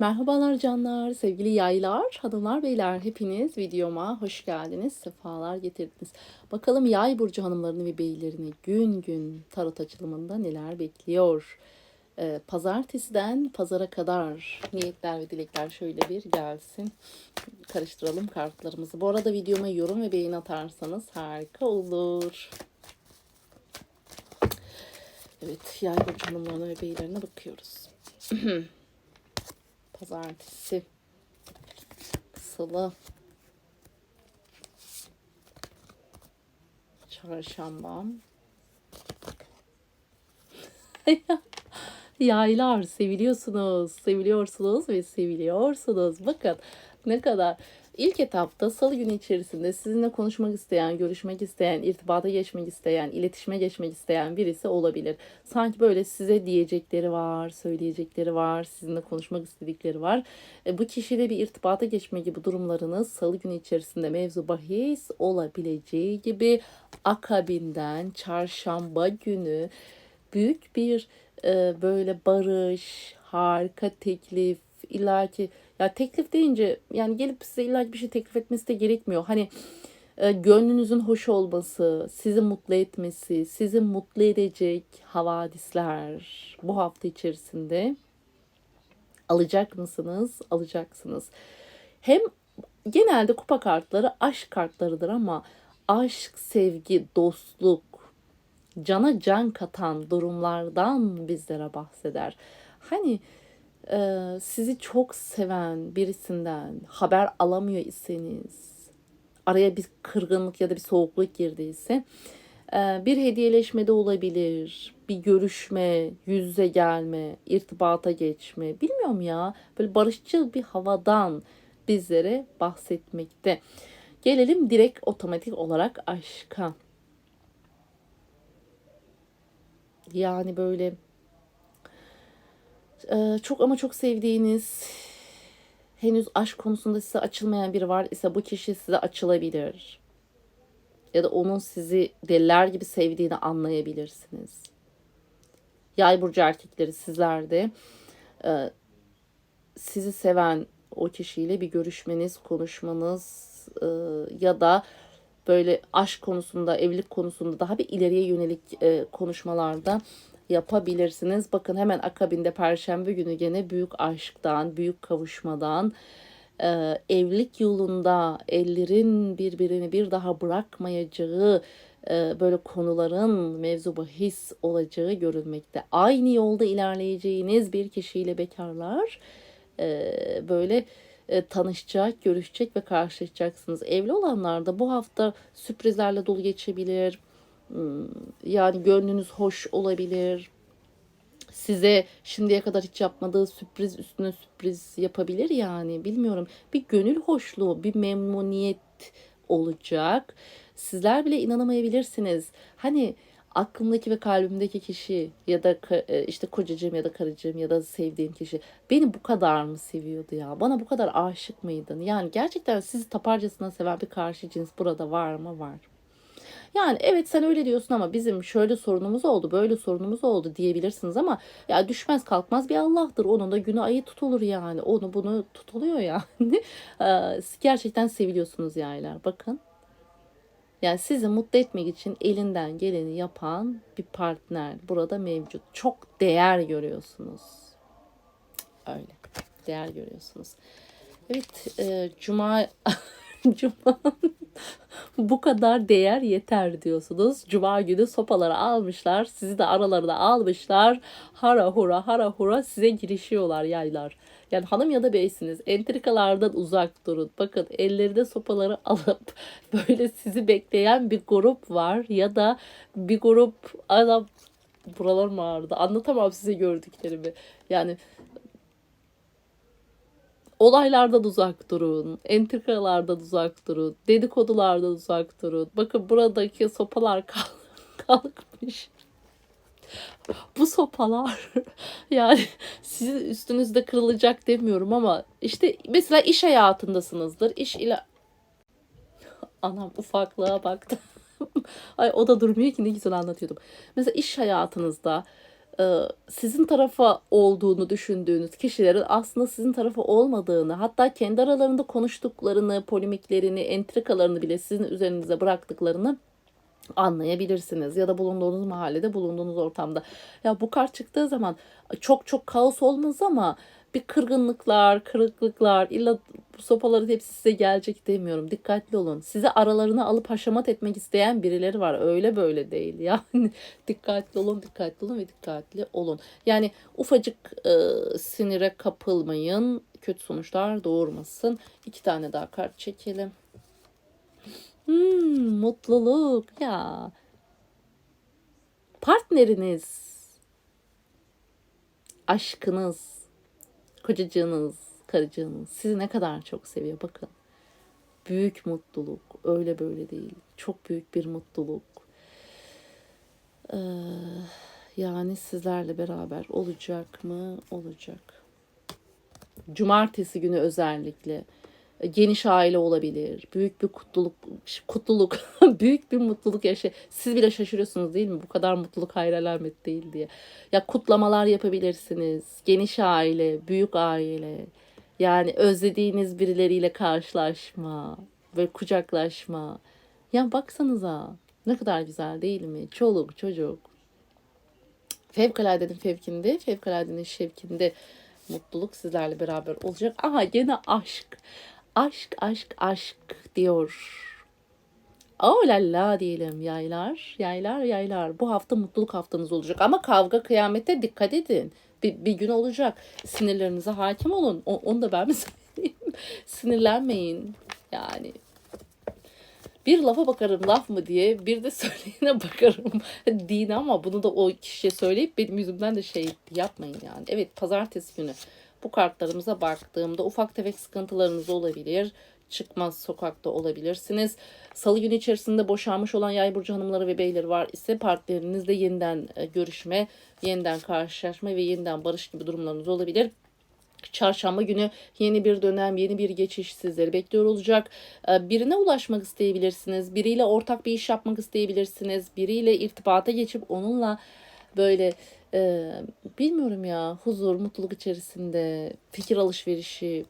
Merhabalar canlar, sevgili yaylar, hanımlar, beyler hepiniz videoma hoş geldiniz, sefalar getirdiniz. Bakalım yay burcu hanımlarını ve beylerini gün gün tarot açılımında neler bekliyor? Ee, pazartesiden pazara kadar niyetler ve dilekler şöyle bir gelsin. Karıştıralım kartlarımızı. Bu arada videoma yorum ve beğeni atarsanız harika olur. Evet, yay burcu hanımlarına ve beylerine bakıyoruz. Pazartesi, Salı, Çarşamba. Yaylar seviliyorsunuz, seviliyorsunuz ve seviliyorsunuz. Bakın ne kadar ilk etapta salı günü içerisinde sizinle konuşmak isteyen, görüşmek isteyen, irtibata geçmek isteyen, iletişime geçmek isteyen birisi olabilir. Sanki böyle size diyecekleri var, söyleyecekleri var, sizinle konuşmak istedikleri var. E, bu kişiyle bir irtibata geçme gibi durumlarınız salı günü içerisinde mevzu bahis olabileceği gibi akabinden çarşamba günü büyük bir e, böyle barış, harika teklif, illaki ya teklif deyince yani gelip size illaki bir şey teklif etmesi de gerekmiyor. Hani e, gönlünüzün hoş olması, sizi mutlu etmesi, sizi mutlu edecek havadisler bu hafta içerisinde alacak mısınız? Alacaksınız. Hem genelde kupa kartları aşk kartlarıdır ama aşk, sevgi, dostluk, cana can katan durumlardan bizlere bahseder. Hani e, sizi çok seven birisinden haber alamıyor iseniz, araya bir kırgınlık ya da bir soğukluk girdiyse e, bir hediyeleşme de olabilir, bir görüşme, yüz yüze gelme, irtibata geçme, bilmiyorum ya, böyle barışçıl bir havadan bizlere bahsetmekte. Gelelim direkt otomatik olarak aşka. Yani böyle e, çok ama çok sevdiğiniz henüz aşk konusunda size açılmayan biri var ise bu kişi size açılabilir. Ya da onun sizi deliler gibi sevdiğini anlayabilirsiniz. Yay burcu erkekleri sizler de e, sizi seven o kişiyle bir görüşmeniz, konuşmanız e, ya da böyle aşk konusunda, evlilik konusunda daha bir ileriye yönelik e, konuşmalarda yapabilirsiniz. Bakın hemen akabinde perşembe günü gene büyük aşktan, büyük kavuşmadan, e, evlilik yolunda ellerin birbirini bir daha bırakmayacağı e, böyle konuların mevzu bahis olacağı görülmekte. Aynı yolda ilerleyeceğiniz bir kişiyle bekarlar e, böyle tanışacak, görüşecek ve karşılaşacaksınız. Evli olanlar da bu hafta sürprizlerle dolu geçebilir. Hmm, yani gönlünüz hoş olabilir. Size şimdiye kadar hiç yapmadığı sürpriz üstüne sürpriz yapabilir yani. Bilmiyorum. Bir gönül hoşluğu, bir memnuniyet olacak. Sizler bile inanamayabilirsiniz. Hani aklımdaki ve kalbimdeki kişi ya da e, işte kocacığım ya da karıcığım ya da sevdiğim kişi beni bu kadar mı seviyordu ya? Bana bu kadar aşık mıydın? Yani gerçekten sizi taparcasına seven bir karşı cins burada var mı? Var. Yani evet sen öyle diyorsun ama bizim şöyle sorunumuz oldu, böyle sorunumuz oldu diyebilirsiniz ama ya düşmez kalkmaz bir Allah'tır. Onun da günü ayı tutulur yani. Onu bunu tutuluyor yani. Gerçekten seviliyorsunuz yaylar. Bakın yani sizi mutlu etmek için elinden geleni yapan bir partner burada mevcut. Çok değer görüyorsunuz. Öyle. Değer görüyorsunuz. Evet, e, cuma cuma bu kadar değer yeter diyorsunuz. Cuma günü sopaları almışlar. Sizi de aralarına almışlar. Hara hura hara hura size girişiyorlar yaylar. Yani hanım ya da beysiniz. Entrikalardan uzak durun. Bakın ellerinde sopaları alıp böyle sizi bekleyen bir grup var. Ya da bir grup adam buralarım ağrıdı. Anlatamam size gördüklerimi. Yani olaylardan uzak durun. Entrikalardan uzak durun. Dedikodulardan uzak durun. Bakın buradaki sopalar kalkmış bu sopalar yani sizin üstünüzde kırılacak demiyorum ama işte mesela iş hayatındasınızdır. İş ile anam ufaklığa baktı. Ay o da durmuyor ki ne güzel anlatıyordum. Mesela iş hayatınızda sizin tarafa olduğunu düşündüğünüz kişilerin aslında sizin tarafa olmadığını, hatta kendi aralarında konuştuklarını, polemiklerini, entrikalarını bile sizin üzerinize bıraktıklarını anlayabilirsiniz ya da bulunduğunuz mahallede, bulunduğunuz ortamda. Ya bu kart çıktığı zaman çok çok kaos olmaz ama bir kırgınlıklar, kırıklıklar, illa bu sopaların hepsi size gelecek demiyorum. Dikkatli olun. Sizi aralarına alıp haşamat etmek isteyen birileri var. Öyle böyle değil. Yani dikkatli olun, dikkatli olun ve dikkatli olun. Yani ufacık e, sinire kapılmayın. Kötü sonuçlar doğurmasın. İki tane daha kart çekelim. Hmm, mutluluk ya. Partneriniz, aşkınız, kocacığınız, karıcığınız sizi ne kadar çok seviyor bakın. Büyük mutluluk, öyle böyle değil. Çok büyük bir mutluluk. Ee, yani sizlerle beraber olacak mı? Olacak. Cumartesi günü özellikle geniş aile olabilir. Büyük bir kutluluk, kutluluk, büyük bir mutluluk yaşa. Siz bile şaşırıyorsunuz değil mi? Bu kadar mutluluk hayır alamet değil diye. Ya kutlamalar yapabilirsiniz. Geniş aile, büyük aile. Yani özlediğiniz birileriyle karşılaşma ve kucaklaşma. Ya baksanıza ne kadar güzel değil mi? Çoluk, çocuk. Fevkaladenin fevkinde, fevkaladenin şevkinde mutluluk sizlerle beraber olacak. Aha gene aşk. Aşk, aşk, aşk diyor. Oh la diyelim yaylar, yaylar, yaylar. Bu hafta mutluluk haftanız olacak. Ama kavga kıyamete dikkat edin. Bir, bir gün olacak. Sinirlerinize hakim olun. O, onu da ben mi söyleyeyim? Sinirlenmeyin. Yani bir lafa bakarım laf mı diye bir de söyleyene bakarım din ama bunu da o kişiye söyleyip benim yüzümden de şey yapmayın yani. Evet pazartesi günü bu kartlarımıza baktığımda ufak tefek sıkıntılarınız olabilir. Çıkmaz sokakta olabilirsiniz. Salı günü içerisinde boşanmış olan yay burcu hanımları ve beyleri var ise partnerinizle yeniden e, görüşme, yeniden karşılaşma ve yeniden barış gibi durumlarınız olabilir. Çarşamba günü yeni bir dönem, yeni bir geçiş sizleri bekliyor olacak. Ee, Birine ulaşmak isteyebilirsiniz. Biriyle ortak bir iş yapmak isteyebilirsiniz. Biriyle irtibata geçip onunla böyle e, bilmiyorum ya huzur, mutluluk içerisinde fikir alışverişi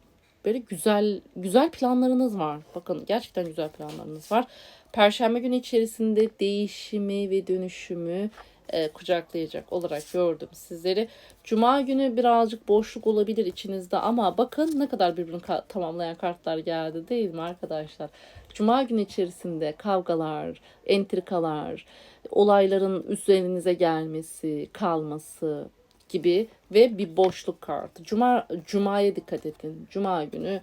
böyle güzel güzel planlarınız var. Bakın gerçekten güzel planlarınız var. Perşembe günü içerisinde değişimi ve dönüşümü e, kucaklayacak olarak gördüm sizleri. Cuma günü birazcık boşluk olabilir içinizde ama bakın ne kadar birbirini ka- tamamlayan kartlar geldi değil mi arkadaşlar? Cuma günü içerisinde kavgalar, entrikalar, olayların üzerinize gelmesi, kalması gibi ve bir boşluk kartı. Cuma Cuma'ya dikkat edin. Cuma günü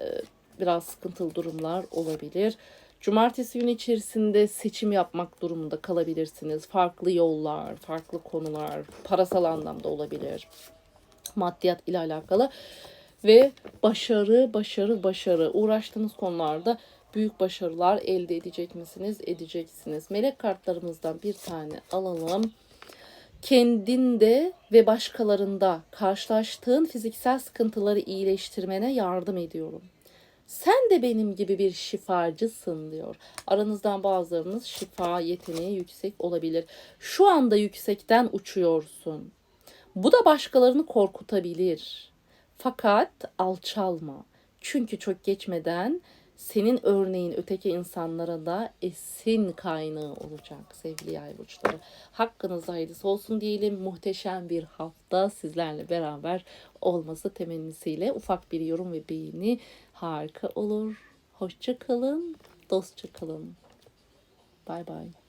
e, biraz sıkıntılı durumlar olabilir. Cumartesi günü içerisinde seçim yapmak durumunda kalabilirsiniz. Farklı yollar, farklı konular, parasal anlamda olabilir. Maddiyat ile alakalı ve başarı, başarı, başarı. Uğraştığınız konularda büyük başarılar elde edecek misiniz? Edeceksiniz. Melek kartlarımızdan bir tane alalım. Kendinde ve başkalarında karşılaştığın fiziksel sıkıntıları iyileştirmene yardım ediyorum. Sen de benim gibi bir şifacısın diyor. Aranızdan bazılarınız şifa yeteneği yüksek olabilir. Şu anda yüksekten uçuyorsun. Bu da başkalarını korkutabilir. Fakat alçalma. Çünkü çok geçmeden senin örneğin öteki insanlara da esin kaynağı olacak sevgili yay burçları. Hakkınızda hayırlısı olsun diyelim. Muhteşem bir hafta sizlerle beraber olması temennisiyle ufak bir yorum ve beğeni harika olur. Hoşça kalın, dostça kalın. Bay bay.